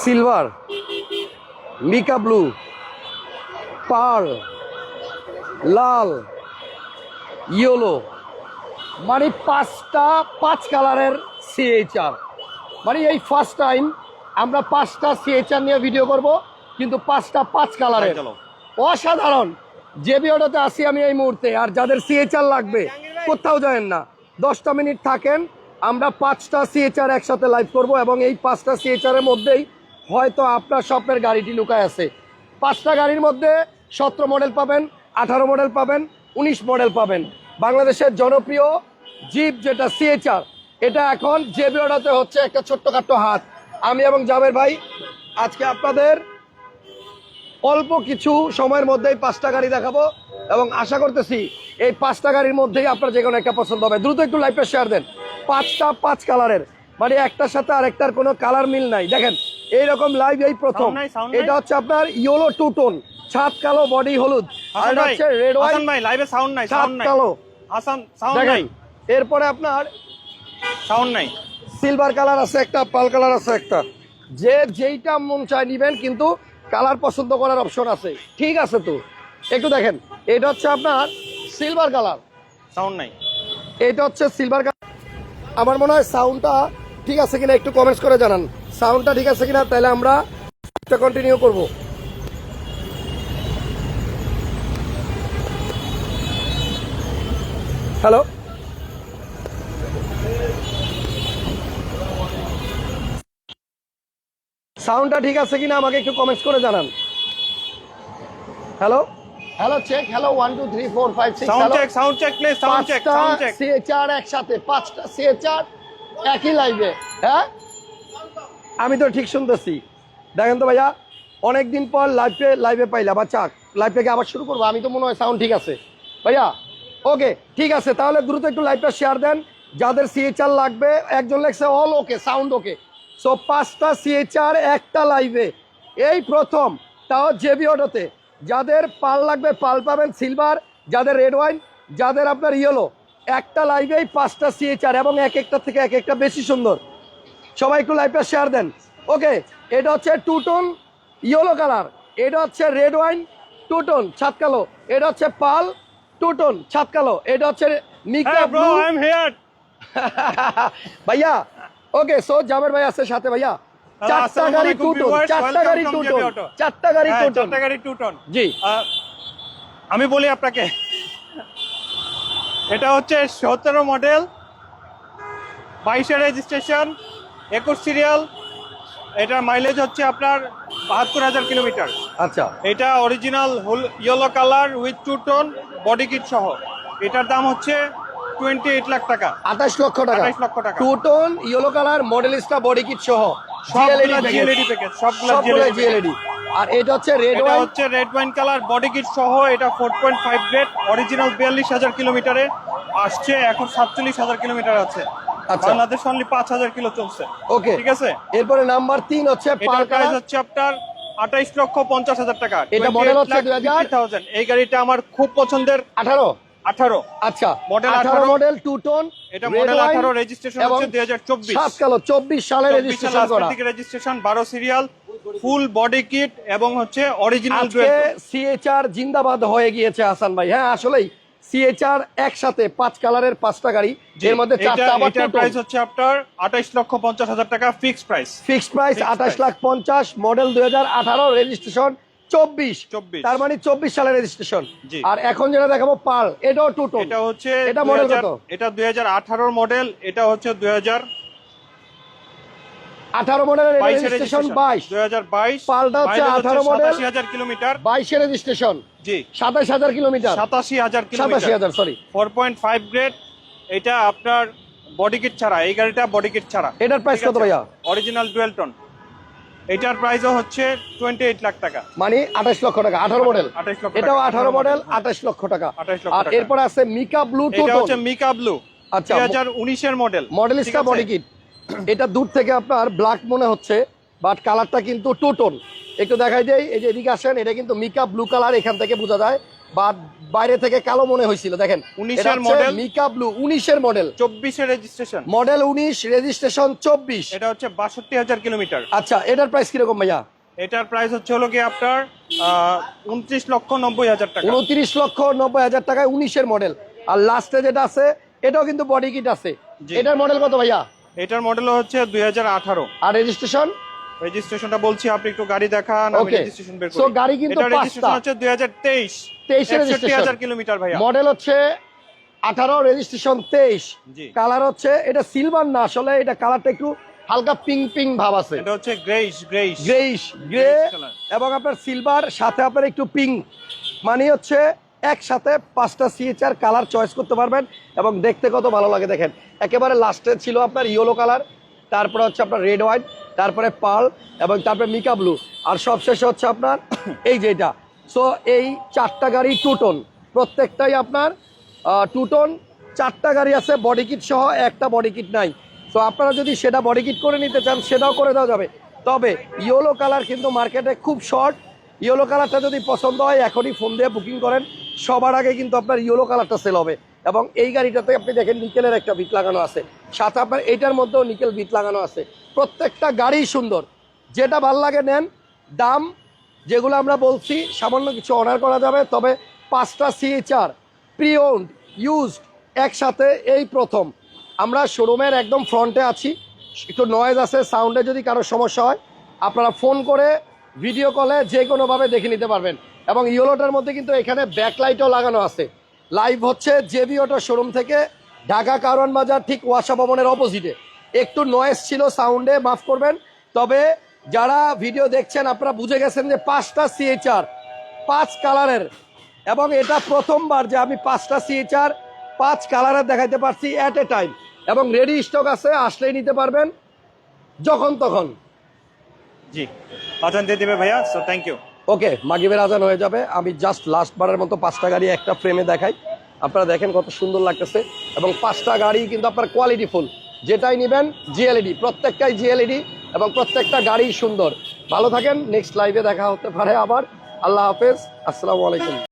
Silver mica blue পার লাল yellow মানে পাঁচটা পাঁচ কালারের সিএইচআর মানে এই ফার্স্ট টাইম আমরা পাঁচটা সিএইচআর নিয়ে ভিডিও করব কিন্তু পাঁচটা পাঁচ কালারের। অসাধারণ। যে ভিডিওটাতে আসি আমি এই মুহূর্তে আর যাদের সিএইচআর লাগবে কোথাও যাবেন না। দশটা মিনিট থাকেন আমরা পাঁচটা সিএইচআর একসাথে লাইভ করব এবং এই পাঁচটা সিএইচআর এর মধ্যেই হয়তো আপনার স্বপ্নের গাড়িটি লুকায় আছে। পাঁচটা গাড়ির মধ্যে সতেরো মডেল পাবেন, আঠারো মডেল পাবেন, উনিশ মডেল পাবেন। বাংলাদেশের জনপ্রিয় জিপ যেটা সিএচআর এটা এখন যে বিওটাতে হচ্ছে একটা ছোট্টখাট্ট হাত। আমি এবং জাবের ভাই আজকে আপনাদের অল্প কিছু সময়ের মধ্যেই পাঁচটা গাড়ি দেখাবো এবং আশা করতেছি এই পাঁচটা গাড়ির মধ্যেই আপনার যে কোনো একটা পছন্দ হবে দ্রুত একটু লাইফে শেয়ার দেন। পাঁচটা পাঁচ কালারের। মানে একটার সাথে আরেকটার কোনো কালার মিল নাই। দেখেন এইরকম লাইভ এই প্রথম? এটা হচ্ছে আপনার ইয়েলো টু টোন ছাদ কালো বডি হলুদ। আর এটা হচ্ছে রেড হোয়াইট ভাই লাইভে সাউন্ড নাই সাউন্ড নাই। কালো। হাসান সাউন্ড নাই। এরপরে আপনার সাউন্ড নাই। সিলভার কালার আছে একটা পাল কালার আছে একটা। যে যেইটা মন চায় নিবেন কিন্তু কালার পছন্দ করার অপশন আছে। ঠিক আছে তো? একটু দেখেন এটা হচ্ছে আপনার সিলভার কালার সাউন্ড নাই। এটা হচ্ছে সিলভার কালার আমার মনে হয় সাউন্ডটা ঠিক আছে কিনা একটু কমেন্টস করে জানান। সাউন্ডটা ঠিক আছে কিনা তাহলে আমরা কন্টিনিউ করব। হ্যালো সাউন্ডটা ঠিক আছে কিনা আমাকে একটু কমেন্টস করে জানান। Hello hello check hello one two three four five six sound check sound check please sound check sound check CHR একসাথে পাঁচটা সিএচআর একই লাইভে হ্যাঁ? আমি তো ঠিক শুনতেছি। দেখেন তো ভাইয়া অনেকদিন পর লাইভে লাইভে পাইলাম আচ্ছা লাইভটাকে আবার শুরু করব? আমি তো মনে হয় সাউন্ড ঠিক আছে। ভাইয়া ওকে ঠিক আছে তাহলে দ্রুত একটু লাইভটা শেয়ার দেন। যাদের সিএচআর লাগবে একজন লেখছে all okay sound okay so পাঁচটা সিএচআর একটা লাইভে এই প্রথম তাও জেবি অটোতে যাদের পাল লাগবে পাল পাবেন সিলভার যাদের রেড ওয়াইন যাদের আপনার ইয়েলো একটা লাইভেই পাঁচটা সিএচআর এবং এক একটা থেকে এক একটা বেশি সুন্দর। সবাই একটু লাইভটা শেয়ার দেন। ওকে এটা হচ্ছে টু টোন ইয়েলো কালার এটা হচ্ছে রেড ওয়াইন টু টোন ছাদ কালো। এটা হচ্ছে পাল টু টোন ছাদ কালো। এটা হচ্ছে হ্যাঁ ভাইয়া ওকে সো জাবের ভাই আছে সাথে ভাইয়া। চারটা গাড়ি টু টোন চারটা গাড়ি টু JB টোন. চারটা গাড়ি হ্যাঁ টু টোন চারটা গাড়ি টু টন জি আমি বলি আপনাকে এটা হচ্ছে সতেরো মডেল বাইশের রেজিস্ট্রেশন একুশ সিরিয়াল এটার মাইলেজ হচ্ছে আপনার বাহাত্তর হাজার কিলোমিটার আচ্ছা। এটা original yellow colour with two tone body kit সহ। এটার দাম হচ্ছে টোয়েন্টি এইট লাখ টাকা। আঠাশ লক্ষ টাকা। 28 লক্ষ টাকা। Two tone yellow colour model modellista body kit সহ। সবগুলা জিএলইডি প্যাকেজ সবগুলো জিএলইডি জিএলইডি আর এটা হচ্ছে রেড ওয়াইন হচ্ছে red wine colour body kit সহ এটা four point five grade original বিয়াল্লিশ হাজার কিলোমিটারে। আসছে এখন সাতচল্লিশ হাজার কিলোমিটার আছে। আচ্ছা। বাংলাদেশ অনলি পাঁচ হাজার কিলো চলছে। ওকে ঠিক আছে? এরপরে নাম্বার তিন হচ্ছে পাল এটার প্রাইস হচ্ছে আপনার আঠাইশ লক্ষ পঞ্চাশ হাজার টাকা। এটা model হচ্ছে 2000 থাউজেন্ড এই গাড়িটা আমার খুব পছন্দের। আঠারো? আঠারো। আচ্ছা Model আঠারো 18 মডেল টু টোন এটা মডেল আঠারো রেজিস্ট্রেশন হচ্ছে দুই হাজার চব্বিশ। সাত কালো চব্বিশ সালে রেজিস্ট্রেশন করা। রেজিস্ট্রেশন বারো সিরিয়াল ফুল বডি কিট এবং হচ্ছে অরিজিনাল সিএচআর জিন্দাবাদ হয়ে গিয়েছে হাসান ভাই। হ্যাঁ আসলেই সিএচআর একসাথে পাঁচ কালারের পাঁচটা গাড়ি এর মধ্যে চারটা আবার প্রাইস হচ্ছে আপনার আঠাইশ লক্ষ পঞ্চাশ হাজার টাকা fixed price fixed price Fixed আঠাশ price। লাখ পঞ্চাশ মডেল দুই হাজার আঠারো রেজিস্ট্রেশন চব্বিশ। 24 তার মানে চব্বিশ সালের রেজিস্ট্রেশন আর এখন যেটা দেখাবো পাল এটাও টু এটা হচ্ছে এটা মডেল কত? এটা দুই হাজার মডেল এটা হচ্ছে দুই হাজার আঠারো মডেলের রেজিস্ট্রেশন বাইশ। দুই হাজার বাইশ পাল্টা হচ্ছে 18 model। হাজার কিলোমিটার। রেজিস্ট্রেশন জি। সাতাশ হাজার কিলোমিটার। সাতাশি হাজার সাতাশি হাজার sorry four point five grade এটা আপনার বডি কিট ছাড়া এই গাড়িটা বডি কিট ছাড়া। এটার প্রাইস কত ভাইয়া? অরিজিনাল ডুয়েল টন এটার প্রাইসও হচ্ছে টোয়েন্টি এইট লাখ টাকা। মানে আঠাশ লক্ষ টাকা আঠারো মডেল 28 লক্ষ এটাও আঠারো 18 মডেল model, আঠাশ লক্ষ টাকা। 28 লক্ষ আর এরপর আছে মিকা ব্লু এটা হচ্ছে মিকা ব্লু আচ্ছা, দু হাজার উনিশের মডেল মডেলিস্টা বডি কিট এটা দূর থেকে আপনার ব্ল্যাক মনে হচ্ছে। বাট কালারটা কিন্তু টু টোন একটু দেখাই দেই এই যে এদিকে আসেন এটা কিন্তু মিকা ব্লু কালার এখান থেকে বোঝা যায়। বা বাইরে থেকে কালো মনে হয়েছিল দেখেন। 19 এর model। মিকা ব্লু উনিশের মডেল চব্বিশের রেজিস্ট্রেশন মডেল উনিশ রেজিস্ট্রেশন চব্বিশ। এটা হচ্ছে বাষট্টি হাজার কিলোমিটার। আচ্ছা এটার প্রাইস কীরকম ভাইয়া? এটার প্রাইস হচ্ছে হলো কি আপনার উনত্রিশ লক্ষ নব্বই হাজার টাকা। উনত্রিশ লক্ষ নব্বই হাজার টাকায় উনিশের মডেল আর লাস্টে যেটা আছে এটাও কিন্তু বডি কিট আছে। এটার মডেল কত ভাইয়া? এটার মডেল হচ্ছে দুই হাজার আঠারো। আর রেজিস্ট্রেশন রেজিস্ট্রেশনটা বলছি আপনি একটু গাড়ি দেখান আমি রেজিস্ট্রেশন বের করি। গাড়ি কিন্তু এটা রেজিস্ট্রেশন হচ্ছে দুই হাজার তেইশ। 23 এর registration। হাজার কিলোমিটার ভাইয়া। মডেল হচ্ছে আঠারো রেজিস্ট্রেশন তেইশ। জি। কালার হচ্ছে এটা সিলভার না আসলে এটা কালারটা একটু হালকা পিঙ্ক পিঙ্ক ভাব আছে। এটা হচ্ছে গ্রেইশ গ্রেইশ গ্রেইশ গ্রে এবং আপনার সিলভার সাথে আপনার একটু পিঙ্ক মানে হচ্ছে একসাথে পাঁচটা সিএচআর কালার চয়েস করতে পারবেন এবং দেখতে কত ভালো লাগে দেখেন। একেবারে লাস্টে ছিল আপনার ইয়েলো কালার তারপরে হচ্ছে আপনার রেড হোয়াইট তারপরে পার্ল এবং তারপরে মিকা ব্লু আর সবশেষে হচ্ছে আপনার, এই যেটা সো এই চারটা গাড়ি টুটন প্রত্যেকটাই আপনার টুটন চারটা গাড়ি আছে বডি কিট সহ, একটা বডি কিট নাই। সো আপনারা যদি সেটা বডি কিট করে নিতে চান, সেটাও করে দেওয়া যাবে। তবে ইয়েলো কালার কিন্তু মার্কেটে খুব শর্ট ইয়েলো কালারটা যদি পছন্দ হয়, এখনই ফোন দিয়ে বুকিং করেন। সবার আগে কিন্তু আপনার ইয়েলো কালারটা সেল হবে। এবং এই গাড়িটাতে আপনি দেখেন নিকেলের একটা বিট লাগানো আছে। সাথে আপনার এইটার মধ্যেও নিকেল বিট লাগানো আছে। প্রত্যেকটা গাড়ি সুন্দর। যেটা ভালো লাগে নেন, দাম যেগুলো আমরা বলছি, সামান্য কিছু অর্ডার করা যাবে, তবে পাঁচটা সিএচআর প্রি ওন্ড ইউজড একসাথে এই প্রথম। আমরা শোরুমের একদম ফ্রন্টে আছি। একটু নয়েজ আছে সাউন্ডে যদি কারও সমস্যা হয়, আপনারা ফোন করে ভিডিও কলে যে কোনোভাবে দেখে নিতে পারবেন। এবং ইয়েলোটার মধ্যে কিন্তু এখানে ব্যাকলাইটও লাগানো আছে। লাইভ হচ্ছে জেবি অটো শোরুম থেকে ঢাকা কারওয়ান বাজার, ঠিক ওয়াসা ভবনের অপোজিটে একটু নয়েজ ছিল সাউন্ডে মাফ করবেন। তবে যারা ভিডিও দেখছেন, আপনারা বুঝে গেছেন যে পাঁচটা সিএচআর পাঁচ কালারের এবং এটা প্রথমবার যে আমি পাঁচটা সিএচআর পাঁচ কালারের দেখাইতে পারছি অ্যাট এ টাইম এবং রেডি স্টক আছে, আসলেই নিতে পারবেন যখন তখন। জি। আজান দিয়ে দিবে ভাইয়া সো থ্যাংক ইউ ওকে, মাগিবের আজান হয়ে যাবে। আমি জাস্ট লাস্ট বারের মতো পাঁচটা গাড়ি একটা ফ্রেমে দেখাই। আপনারা দেখেন কত সুন্দর লাগতেছে। এবং পাঁচটা গাড়ি কিন্তু আপনার কোয়ালিটি ফুল যেটাই নেবেন জিএলইডি প্রত্যেকটাই জিএলইডি এবং প্রত্যেকটা গাড়ি সুন্দর। ভালো থাকেন নেক্সট লাইভে দেখা হতে পারে আবার। আল্লাহ হাফেজ, আসসালামু আলাইকুম।